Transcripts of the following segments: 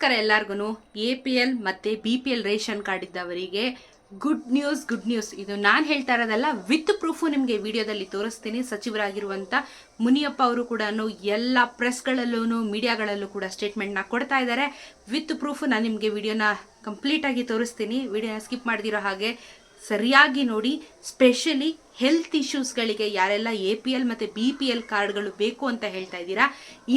ನಮಸ್ಕಾರ ಎಲ್ಲರಿಗೂ A P L ಮತ್ತು B P L ration card ಇದ್ದವರಿಗೆ ಗುಡ್ ನ್ಯೂಸ್ ಗುಡ್ ನ್ಯೂಸ್. ಇದು ನಾನು ಹೇಳ್ತಾ ಇರೋದಲ್ಲ, ವಿತ್ ಪ್ರೂಫು ನಿಮಗೆ ವಿಡಿಯೋದಲ್ಲಿ ತೋರಿಸ್ತೀನಿ. ಸಚಿವರಾಗಿರುವಂಥ ಮುನಿಯಪ್ಪ ಅವರು ಕೂಡ ಎಲ್ಲ ಪ್ರೆಸ್ಗಳಲ್ಲೂ ಮೀಡಿಯಾಗಳಲ್ಲೂ ಕೂಡ ಸ್ಟೇಟ್ಮೆಂಟ್ನ ಕೊಡ್ತಾ ಇದ್ದಾರೆ. ವಿತ್ ಪ್ರೂಫು ನಾನು ನಿಮಗೆ ವಿಡಿಯೋನ ಕಂಪ್ಲೀಟಾಗಿ ತೋರಿಸ್ತೀನಿ. ವಿಡಿಯೋನ ಸ್ಕಿಪ್ ಮಾಡಿದಿರೋ ಹಾಗೆ ಸರಿಯಾಗಿ ನೋಡಿ. ಸ್ಪೆಷಲಿ ಹೆಲ್ತ್ ಇಶ್ಯೂಸ್ಗಳಿಗೆ ಯಾರೆಲ್ಲ ಎ ಪಿ ಎಲ್ ಮತ್ತು ಬಿ ಪಿ ಎಲ್ ಕಾರ್ಡ್ಗಳು ಬೇಕು ಅಂತ ಹೇಳ್ತಾ ಇದ್ದೀರಾ,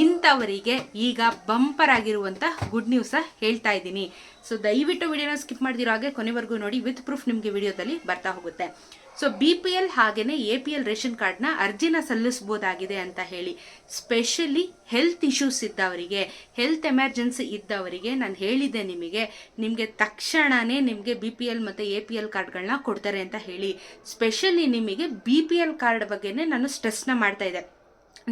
ಇಂಥವರಿಗೆ ಈಗ ಬಂಪರ್ ಆಗಿರುವಂಥ ಗುಡ್ ನ್ಯೂಸ ಹೇಳ್ತಾ ಇದ್ದೀನಿ. ಸೊ ದಯವಿಟ್ಟು ವಿಡಿಯೋನ ಸ್ಕಿಪ್ ಮಾಡಿದಿರೋ ಹಾಗೆ ಕೊನೆವರೆಗೂ ನೋಡಿ ವಿತ್ ಪ್ರೂಫ್ ನಿಮಗೆ ವಿಡಿಯೋದಲ್ಲಿ ಬರ್ತಾ ಹೋಗುತ್ತೆ. ಸೊ ಬಿ ಪಿ ಎಲ್ ಹಾಗೆಯೇ ಎ ಪಿ ಎಲ್ ರೇಷನ್ ಕಾರ್ಡ್ನ ಅರ್ಜಿನ ಸಲ್ಲಿಸ್ಬೋದಾಗಿದೆ ಅಂತ ಹೇಳಿ ಸ್ಪೆಷಲಿ ಹೆಲ್ತ್ ಇಶ್ಯೂಸ್ ಇದ್ದವರಿಗೆ ಹೆಲ್ತ್ ಎಮರ್ಜೆನ್ಸಿ ಇದ್ದವರಿಗೆ ನಾನು ಹೇಳಿದ್ದೆ ನಿಮಗೆ ನಿಮಗೆ ತಕ್ಷಣವೇ ನಿಮಗೆ ಬಿ ಪಿ ಎಲ್ ಮತ್ತು ಎ ಪಿ ಎಲ್ ಕಾರ್ಡ್ಗಳನ್ನ ಕೊಡ್ತಾರೆ ಅಂತ ಹೇಳಿ ಸ್ಪೆಷಲಿ ನಿಮಗೆ ಬಿ ಪಿ ಎಲ್ ಕಾರ್ಡ್ ಬಗ್ಗೆನೇ ನಾನು ಸ್ಟ್ರೆಸ್ನ ಮಾಡ್ತಾ ಇದ್ದೆ.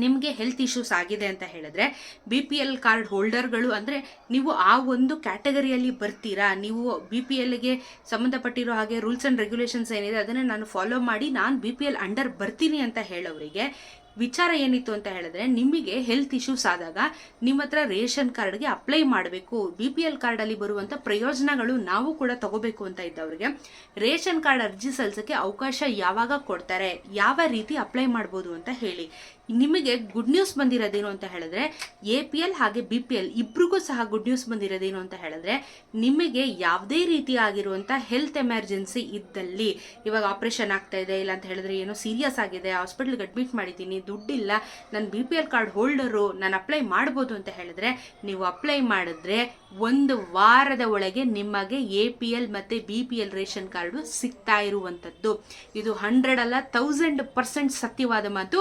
ನಿಮಗೆ ಹೆಲ್ತ್ ಇಶ್ಯೂಸ್ ಆಗಿದೆ ಅಂತ ಹೇಳಿದ್ರೆ ಬಿ ಪಿ ಎಲ್ ಕಾರ್ಡ್ ಹೋಲ್ಡರ್ಗಳು ಅಂದರೆ ನೀವು ಆ ಒಂದು ಕ್ಯಾಟಗರಿಯಲ್ಲಿ ಬರ್ತೀರಾ? ನೀವು ಬಿ ಪಿ ಎಲ್ಗೆ ಸಂಬಂಧಪಟ್ಟಿರೋ ಹಾಗೆ ರೂಲ್ಸ್ ಆ್ಯಂಡ್ ರೆಗ್ಯುಲೇಷನ್ಸ್ ಏನಿದೆ, ಅದನ್ನು ನಾನು ಫಾಲೋ ಮಾಡಿ, ನಾನು ಬಿ ಪಿ ಎಲ್ ಅಂಡರ್ ಬರ್ತೀನಿ ಅಂತ ಹೇಳೋರಿಗೆ ವಿಚಾರ ಏನಿತ್ತು ಅಂತ ಹೇಳಿದ್ರೆ, ನಿಮಗೆ ಹೆಲ್ತ್ ಇಶ್ಯೂಸ್ ಆದಾಗ ನಿಮ್ಮ ಹತ್ರ ರೇಷನ್ ಕಾರ್ಡ್ಗೆ ಅಪ್ಲೈ ಮಾಡಬೇಕು. ಬಿ ಪಿ ಎಲ್ ಕಾರ್ಡಲ್ಲಿ ಬರುವಂಥ ಪ್ರಯೋಜನಗಳು ನಾವು ಕೂಡ ತಗೋಬೇಕು ಅಂತ ಇದ್ದವ್ರಿಗೆ. ರೇಷನ್ ಕಾರ್ಡ್ ಅರ್ಜಿ ಸಲ್ಲಿಸೋಕ್ಕೆ ಅವಕಾಶ ಯಾವಾಗ ಕೊಡ್ತಾರೆ? ಯಾವ ರೀತಿ ಅಪ್ಲೈ ಮಾಡ್ಬೋದು ಅಂತ ಹೇಳಿ. ನಿಮಗೆ ಗುಡ್ ನ್ಯೂಸ್ ಬಂದಿರೋದೇನು ಅಂತ ಹೇಳಿದ್ರೆ ಎ ಪಿ ಎಲ್ ಹಾಗೆ ಬಿ ಪಿ ಎಲ್ ಇಬ್ರಿಗೂ ಸಹ ಗುಡ್ ನ್ಯೂಸ್ ಬಂದಿರೋದೇನು ಅಂತ ಹೇಳಿದ್ರೆ, ನಿಮಗೆ ಯಾವುದೇ ರೀತಿ ಆಗಿರುವಂಥ ಹೆಲ್ತ್ ಎಮರ್ಜೆನ್ಸಿ ಇದ್ದಲ್ಲಿ, ಇವಾಗ ಆಪರೇಷನ್ ಆಗ್ತಾ ಇದೆ, ಇಲ್ಲ ಅಂತ ಹೇಳಿದ್ರೆ ಏನೋ ಸೀರಿಯಸ್ ಆಗಿದೆ ಹಾಸ್ಪಿಟ್ಲ್ಗೆ ಅಡ್ಮಿಟ್ ಮಾಡಿದ್ದೀನಿ ದುಡ್ಡಿಲ್ಲ ನನ್ನ B P L card holder ನಾನು ಅಪ್ಲೈ ಮಾಡ್ಬೋದು ಅಂತ ಹೇಳಿದ್ರೆ, ನೀವು ಅಪ್ಲೈ ಮಾಡಿದ್ರೆ ಒಂದು ವಾರದ ಒಳಗೆ ನಿಮಗೆ ಎ ಪಿ ಎಲ್ ಮತ್ತು B P L ration card ಸಿಗ್ತಾ ಇರುವಂಥದ್ದು ಇದು ಹಂಡ್ರೆಡ್ ಅಲ್ಲ ತೌಸಂಡ್ ಪರ್ಸೆಂಟ್ ಸತ್ಯವಾದ ಮಾತು.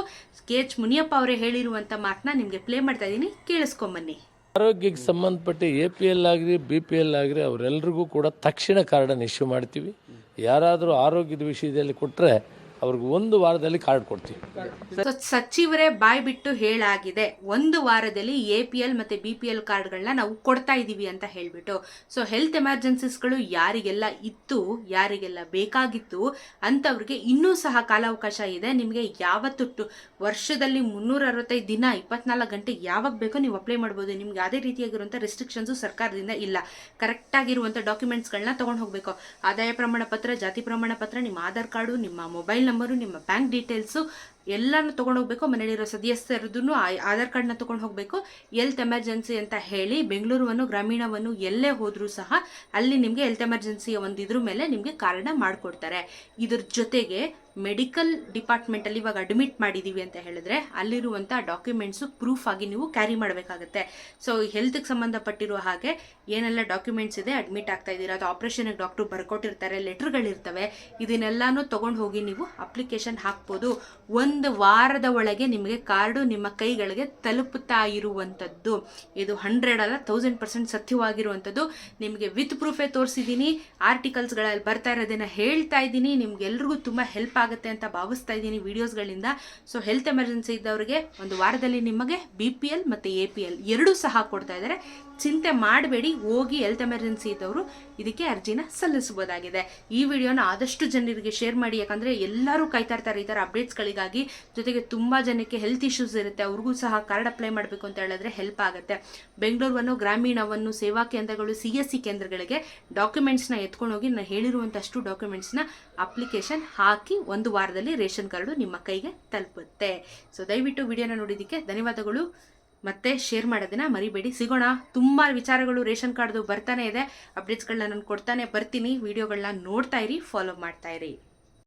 ಕೆ ಎಚ್ ಮುನಿಯಪ್ಪ ಅವರೇ ಹೇಳಿರುವಂಥ ಮಾತನ್ನ ನಿಮಗೆ ಪ್ಲೇ ಮಾಡ್ತಾ ಇದ್ದೀನಿ ಕೇಳಿಸ್ಕೊಂಬನ್ನಿ ಆರೋಗ್ಯಕ್ಕೆ ಸಂಬಂಧಪಟ್ಟ ಎ ಪಿ ಎಲ್ ಆಗಲಿ ಬಿ ಪಿ ಎಲ್ ಆಗಲಿ ಅವರೆಲ್ಲರಿಗೂ ಕೂಡ ತಕ್ಷಣ ಕಾರ್ಡನ್ನು ಇಶ್ಯೂ ಮಾಡ್ತೀವಿ. ಯಾರಾದರೂ ಆರೋಗ್ಯದ ವಿಷಯದಲ್ಲಿ ಕೊಟ್ಟರೆ ಅವ್ರಿಗೆ ಒಂದು ವಾರದಲ್ಲಿ ಕಾರ್ಡ್ ಕೊಡ್ತೀವಿ. ಸಚಿವರೇ ಬಾಯ್ ಬಿಟ್ಟು ಹೇಳಾಗಿದೆ. ಒಂದು ವಾರದಲ್ಲಿ ಎ ಪಿ ಎಲ್ ಮತ್ತೆ ಬಿ ಪಿ ಎಲ್ ಕಾರ್ಡ್ಗಳನ್ನ ನಾವು ಕೊಡ್ತಾ ಇದ್ದೀವಿ ಅಂತ ಹೇಳ್ಬಿಟ್ಟು. ಸೊ ಹೆಲ್ತ್ ಎಮರ್ಜೆನ್ಸೀಸ್ಗಳು ಯಾರಿಗೆಲ್ಲ ಇತ್ತು, ಯಾರಿಗೆಲ್ಲ ಬೇಕಾಗಿತ್ತು ಅಂತವ್ರಿಗೆ ಇನ್ನೂ ಸಹ ಕಾಲಾವಕಾಶ ಇದೆ. ನಿಮಗೆ ಯಾವತ್ತು ವರ್ಷದಲ್ಲಿ ಮುನ್ನೂರ ಅರವತ್ತೈದು ದಿನ, ಇಪ್ಪತ್ನಾಲ್ಕು ಗಂಟೆ ಯಾವಾಗ ಬೇಕೋ ನೀವು ಅಪ್ಲೈ ಮಾಡ್ಬೋದು. ನಿಮ್ಗೆ ಯಾವುದೇ ರೀತಿಯಾಗಿರುವಂಥ ರೆಸ್ಟ್ರಿಕ್ಷನ್ಸು ಸರ್ಕಾರದಿಂದ ಇಲ್ಲ. ಕರೆಕ್ಟ್ ಆಗಿರುವಂಥ ಡಾಕ್ಯುಮೆಂಟ್ಸ್ಗಳನ್ನ ತೊಗೊಂಡು ಹೋಗಬೇಕು. ಆದಾಯ ಪ್ರಮಾಣ ಪತ್ರ ಜಾತಿ ಪ್ರಮಾಣ ಪತ್ರ ನಿಮ್ಮ ಆಧಾರ್ ಕಾರ್ಡು, ನಿಮ್ಮ ಮೊಬೈಲ್ ನಂಬರು, ನಿಮ್ಮ ಬ್ಯಾಂಕ್ ಡೀಟೇಲ್ಸು ಎಲ್ಲನೂ ತೊಗೊಂಡು ಹೋಗ್ಬೇಕು. ಮನೇಲಿರೋ ಸದಸ್ಯರದ್ದು ಆಧಾರ್ ಕಾರ್ಡ್ನ ತೊಗೊಂಡು ಹೋಗಬೇಕು. ಹೆಲ್ತ್ ಎಮರ್ಜೆನ್ಸಿ ಅಂತ ಹೇಳಿ ಬೆಂಗಳೂರುವನ್ನು, ಗ್ರಾಮೀಣವನ್ನು ಎಲ್ಲೇ ಹೋದರೂ ಸಹ ಅಲ್ಲಿ ನಿಮಗೆ ಹೆಲ್ತ್ ಎಮರ್ಜೆನ್ಸಿಯ ಒಂದು ಇದ್ರ ಮೇಲೆ ನಿಮಗೆ ಕಾರಣ ಮಾಡಿಕೊಡ್ತಾರೆ. ಇದ್ರ ಜೊತೆಗೆ ಮೆಡಿಕಲ್ ಡಿಪಾರ್ಟ್ಮೆಂಟಲ್ಲಿ ಇವಾಗ ಅಡ್ಮಿಟ್ ಮಾಡಿದ್ದೀವಿ ಅಂತ ಹೇಳಿದ್ರೆ ಅಲ್ಲಿರುವಂಥ ಡಾಕ್ಯುಮೆಂಟ್ಸು ಪ್ರೂಫ್ ಆಗಿ ನೀವು ಕ್ಯಾರಿ ಮಾಡಬೇಕಾಗತ್ತೆ. ಸೊ ಹೆಲ್ತ್ಗೆ ಸಂಬಂಧಪಟ್ಟಿರೋ ಹಾಗೆ ಏನೆಲ್ಲ ಡಾಕ್ಯುಮೆಂಟ್ಸ್ ಇದೆ ಅಡ್ಮಿಟ್ ಆಗ್ತಾ ಇದ್ದೀರಾ? ಅದು ಆಪ್ರೇಷನ್ಗೆ ಡಾಕ್ಟ್ರು ಬರ್ಕೊಟ್ಟಿರ್ತಾರೆ ಲೆಟ್ರ್ಗಳಿರ್ತವೆ ಇದನ್ನೆಲ್ಲಾನು ತೊಗೊಂಡು ಹೋಗಿ ನೀವು ಅಪ್ಲಿಕೇಶನ್ ಹಾಕ್ಬೋದು. ಒಂದು ವಾರದ ಒಳಗೆ ನಿಮಗೆ ಕಾರ್ಡು ನಿಮ್ಮ ಕೈಗಳಿಗೆ ತಲುಪುತ್ತಾ ಇರುವಂಥದ್ದು. ಇದು ಹಂಡ್ರೆಡ್ ಅಲ್ಲ ತೌಸಂಡ್ ಪರ್ಸೆಂಟ್ ಸತ್ಯವಾಗಿರುವಂಥದ್ದು. ನಿಮಗೆ ವಿತ್ ಪ್ರೂಫೇ ತೋರಿಸಿದ್ದೀನಿ ಆರ್ಟಿಕಲ್ಸ್ಗಳಲ್ಲಿ ಬರ್ತಾ ಇರೋದನ್ನ ಹೇಳ್ತಾ ಇದ್ದೀನಿ. ನಿಮ್ಗೆಲ್ರಿಗೂ ತುಂಬ ಹೆಲ್ಪ್ ಆಗುತ್ತೆ. ಅಂತ ಭಾವಿಸ್ತಾ ಇದ್ದೀನಿ ವಿಡಿಯೋಸ್ಗಳಿಂದ ಸೊ ಹೆಲ್ತ್ ಎಮರ್ಜೆನ್ಸಿ ಇದ್ದವರಿಗೆ ಒಂದು ವಾರದಲ್ಲಿ ನಿಮಗೆ ಬಿ ಪಿ ಎಲ್ ಮತ್ತು ಎ ಪಿ ಎಲ್ ಎರಡೂ ಸಹ ಕೊಡ್ತಾ ಇದ್ದಾರೆ. ಚಿಂತೆ ಮಾಡಬೇಡಿ, ಹೋಗಿ ಹೆಲ್ತ್ ಎಮರ್ಜೆನ್ಸಿ ಇದ್ದವರು ಇದಕ್ಕೆ ಅರ್ಜಿನ ಸಲ್ಲಿಸಬಹುದಾಗಿದೆ. ಈ ವಿಡಿಯೋನ ಆದಷ್ಟು ಜನರಿಗೆ ಶೇರ್ ಮಾಡಿ, ಯಾಕಂದರೆ ಎಲ್ಲರೂ ಕಾಯ್ತಾ ಇರ್ತಾರೆ ಈ ಥರ ಅಪ್ಡೇಟ್ಸ್ಗಳಿಗಾಗಿ ಜೊತೆಗೆ ತುಂಬ ಜನಕ್ಕೆ ಹೆಲ್ತ್ ಇಶ್ಯೂಸ್ ಇರುತ್ತೆ, ಅವ್ರಿಗೂ ಸಹ ಕಾರ್ಡ್ ಅಪ್ಲೈ ಮಾಡಬೇಕು ಅಂತ ಹೇಳಿದ್ರೆ ಹೆಲ್ಪ್ ಆಗುತ್ತೆ. ಬೆಂಗಳೂರನ್ನು ಗ್ರಾಮೀಣವನ್ನು ಸೇವಾ ಕೇಂದ್ರಗಳು ಸಿ ಎಸ್ ಸಿ ಕೇಂದ್ರಗಳಿಗೆ ಡಾಕ್ಯುಮೆಂಟ್ಸ್ನ ಎತ್ಕೊಂಡು ಹೋಗಿ ನಾನು ಹೇಳಿರುವಂಥಷ್ಟು ಡಾಕ್ಯುಮೆಂಟ್ಸ್ನ ಅಪ್ಲಿಕೇಶನ್ ಹಾಕಿ ಒಂದು ವಾರದಲ್ಲಿ ರೇಷನ್ ಕಾರ್ಡು ನಿಮ್ಮ ಕೈಗೆ ತಲುಪುತ್ತೆ. ಸೊ ದಯವಿಟ್ಟು ವಿಡಿಯೋನ ನೋಡಿದ್ದಕ್ಕೆ ಧನ್ಯವಾದಗಳು. ಮತ್ತೆ ಶೇರ್ ಮಾಡೋದನ್ನ ಮರಿಬೇಡಿ. ಸಿಗೋಣ. ತುಂಬ ವಿಚಾರಗಳು ರೇಷನ್ ಕಾರ್ಡ್ದು ಬರ್ತಾನೆ ಇದೆ. ಅಪ್ಡೇಟ್ಸ್ಗಳನ್ನ ನಾನು ಕೊಡ್ತಾನೆ ಬರ್ತೀನಿ. ವಿಡಿಯೋಗಳನ್ನ ನೋಡ್ತಾ ಇರಿ ಫಾಲೋ ಮಾಡ್ತಾ ಇರಿ.